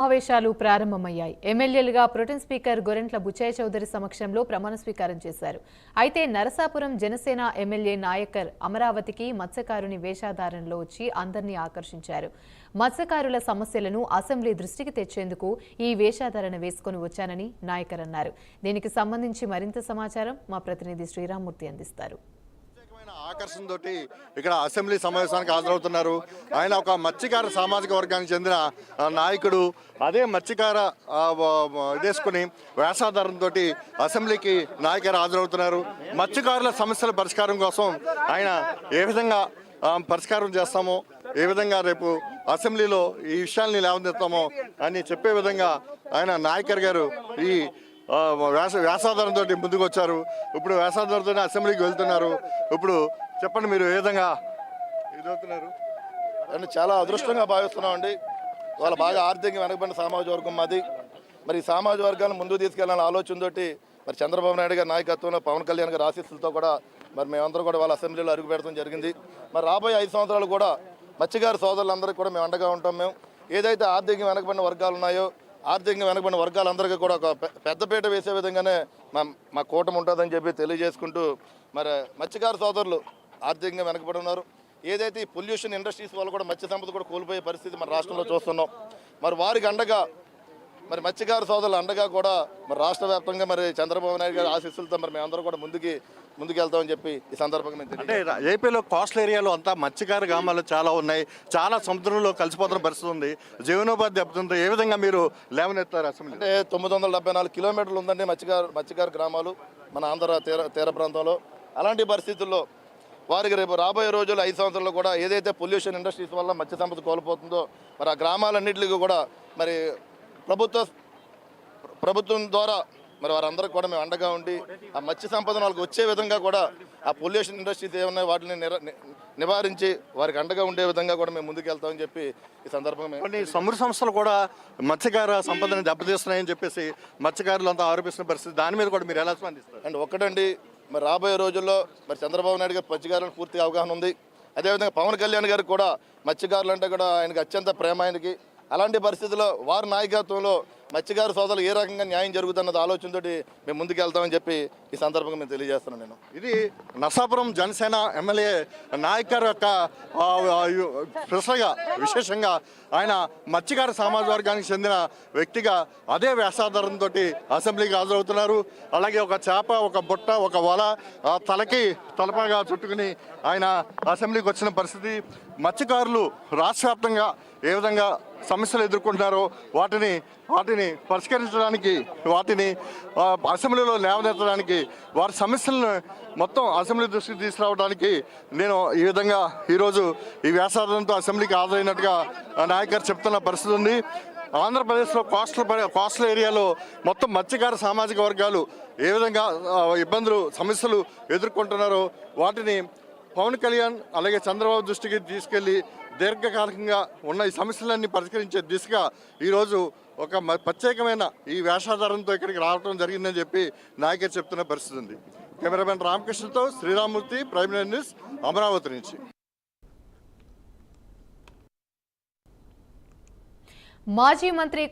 సమావేశాలు ప్రారంభమయ్యాయి. ఎమ్మెల్యేలుగా ప్రొటెన్ స్పీకర్ గొరెంట్ల బుచ్చయ్య చౌదరి సమక్షంలో ప్రమాణ స్వీకారం చేశారు. అయితే నరసాపురం జనసేన ఎమ్మెల్యే నాయకర్ అమరావతికి మత్స్యకారుని వేషాధారణలో వచ్చి అందరినీ ఆకర్షించారు. మత్స్యకారుల సమస్యలను అసెంబ్లీ దృష్టికి తెచ్చేందుకు ఈ వేషాధారణ వేసుకొని వచ్చానని నాయకర్ అన్నారు. దీనికి సంబంధించి మరింత సమాచారం మా ప్రతినిధి శ్రీరామూర్తి అందిస్తారు. ఆకర్షణతో ఇక్కడ అసెంబ్లీ సమావేశానికి హాజరవుతున్నారు. ఆయన ఒక మత్స్యకార సామాజిక వర్గానికి చెందిన ఆ, నాయకుడు. అదే మత్స్యకార ఆ, ఇదేసుకుని వేషాధారంతో అసెంబ్లీకి నాయకులు హాజరవుతున్నారు. మత్స్యకారుల సమస్యల పరిష్కారం కోసం ఆయన ఏ విధంగా పరిష్కారం చేస్తామో ఏ విధంగా రేపు అసెంబ్లీలో ఈ విషయాల్ని లేవనెత్తామో అని చెప్పే విధంగా ఆయన నాయకర్ గారు ఈ వ్యాస వ్యాసాధారంతో ముందుకు వచ్చారు ఇప్పుడు వ్యాసాధారంతో అసెంబ్లీకి వెళ్తున్నారు. ఇప్పుడు చెప్పండి మీరు ఏ విధంగా ఇదవుతున్నారు అండ్ చాలా అదృష్టంగా భావిస్తున్నామండి. వాళ్ళ బాగా ఆర్థికంగా వెనకబడిన సామాజిక వర్గం మాది. మరి ఈ సామాజిక వర్గాన్ని ముందుకు తీసుకెళ్ళాలనే ఆలోచనతోటి మరి చంద్రబాబు నాయుడు గారి నాయకత్వంలో పవన్ కళ్యాణ్ గారి ఆశీస్సులతో కూడా మరి మేమందరం కూడా వాళ్ళ అసెంబ్లీలో అడుగు పెడతాం జరిగింది. మరి రాబోయే ఐదు సంవత్సరాలు కూడా మత్స్యకారు సోదరులందరికీ కూడా మేము అండగా ఉంటాం మేము. ఏదైతే ఆర్థికంగా వెనకబడిన వర్గాలు ఉన్నాయో ఆర్థికంగా వెనకబడిన వర్గాలందరికీ కూడా ఒక పెద్దపీట వేసే విధంగానే మా మా కూటమి ఉంటుందని చెప్పి తెలియజేసుకుంటూ మరి మత్స్యకారు సోదరులు ఆర్థికంగా వెనకబడి ఉన్నారు. ఏదైతే ఈ పొల్యూషన్ ఇండస్ట్రీస్ వల్ల కూడా మత్స్య సంపద కూడా కోల్పోయే పరిస్థితి మన రాష్ట్రంలో చూస్తున్నాం. మరి వారికి అండగా మరి మత్స్యకారు సోదరులు అండగా కూడా మరి రాష్ట్ర వ్యాప్తంగా మరి చంద్రబాబు నాయుడు గారి ఆశీస్సులతో మరి మేమందరం కూడా ముందుకి ముందుకెళ్తామని చెప్పి ఈ సందర్భంగా మేము అంటే తెలియజేస్తున్నాం. ఏపీలో కోస్టల్ ఏరియాలో అంతా మత్స్యకార గ్రామాలు చాలా ఉన్నాయి. చాలా సముద్రంలో కలిసిపోతున్న పరిస్థితి ఉంది. జీవనోపాధి దెబ్బతింది ఏ విధంగా మీరు లేవనెత్తారు అసెంబ్లీ అంటే తొమ్మిది వందల డెబ్బై నాలుగు కిలోమీటర్లు ఉందండి మత్స్యకారు మత్స్యకారు గ్రామాలు మన ఆంధ్ర తీర తీర ప్రాంతంలో. అలాంటి పరిస్థితుల్లో వారికి రేపు రాబోయే రోజుల్లో ఐదు సంవత్సరాల్లో కూడా ఏదైతే పొల్యూషన్ ఇండస్ట్రీస్ వల్ల మత్స్య సంపద కోల్పోతుందో మరి ఆ గ్రామాలన్నింటికి కూడా మరి ప్రభుత్వ ప్రభుత్వం ద్వారా మరి వారందరికీ కూడా మేము అండగా ఉండి ఆ మత్స్య సంపదను వాళ్ళకి వచ్చే విధంగా కూడా ఆ పొల్యూషన్ ఇండస్ట్రీస్ ఏమన్నా వాటిని నివారించి వారికి అండగా ఉండే విధంగా కూడా మేము ముందుకెళ్తామని చెప్పి ఈ సందర్భంగా కొన్ని సముద్ర సంస్థలు కూడా మత్స్యకార సంపదను దెబ్బతీస్తున్నాయని చెప్పేసి మత్స్యకారులు అంతా ఆరోపిస్తున్న పరిస్థితి దాని మీద కూడా మీరు ఎలా స్పందిస్తారు? అండ్ ఒకటండి మరి రాబోయే రోజుల్లో మరి చంద్రబాబు నాయుడు గారు మత్స్యకారులకు పూర్తి అవగాహన ఉంది. అదేవిధంగా పవన్ కళ్యాణ్ గారికి కూడా మత్స్యకారులు అంటే కూడా ఆయనకి అత్యంత ప్రేమ ఆయనకి. అలాంటి పరిస్థితుల్లో వారి నాయకత్వంలో మత్స్యకారు సోదరులు ఏ రకంగా న్యాయం జరుగుతున్నది ఆలోచనతోటి మేము ముందుకెళ్తామని చెప్పి ఈ సందర్భంగా మేము తెలియజేస్తున్నాను నేను. ఇది నర్సాపురం జనసేన ఎమ్మెల్యే నాయకర్ యొక్క ప్రశ్నగా విశేషంగా ఆయన మత్స్యకార సమాజ వర్గానికి చెందిన వ్యక్తిగా అదే వేషాధారంతో అసెంబ్లీకి హాజరవుతున్నారు. అలాగే ఒక చేప ఒక బుట్ట ఒక వల తలకి తలపగా చుట్టుకుని ఆయన అసెంబ్లీకి వచ్చిన పరిస్థితి. మత్స్యకారులు రాష్ట్ర వ్యాప్తంగా ఏ విధంగా సమస్యలు ఎదుర్కొంటున్నారో వాటిని వాటిని పరిష్కరించడానికి వాటిని అసెంబ్లీలో లేవనెత్తడానికి వారి సమస్యలను మొత్తం అసెంబ్లీ దృష్టికి తీసుకురావడానికి నేను ఈ విధంగా ఈరోజు ఈ వ్యాసార్థంతో అసెంబ్లీకి హాజరైనట్టుగా ఆ నాయకర్ చెప్తున్న పరిస్థితి ఉంది. ఆంధ్రప్రదేశ్లో కోస్టల్ కోస్టల్ ఏరియాలో మొత్తం మత్స్యకార సామాజిక వర్గాలు ఏ విధంగా ఇబ్బందులు సమస్యలు ఎదుర్కొంటున్నారో వాటిని పవన్ కళ్యాణ్ అలాగే చంద్రబాబు దృష్టికి తీసుకెళ్ళి దీర్ఘకాలికంగా ఉన్న ఈ సమస్యలన్నీ పరిష్కరించే దిశగా ఈరోజు ఒక మ- ప్రత్యేకమైన ఈ వేషాధారంతో ఇక్కడికి రావడం జరిగిందని చెప్పి నాయకర్ చెప్తున్న పరిస్థితి ఉంది. కెమెరామెన్ రామకృష్ణతో శ్రీరామూర్తి ప్రైమ్ న్యూస్ అమరావతి నుంచి. మాజీ మంత్రి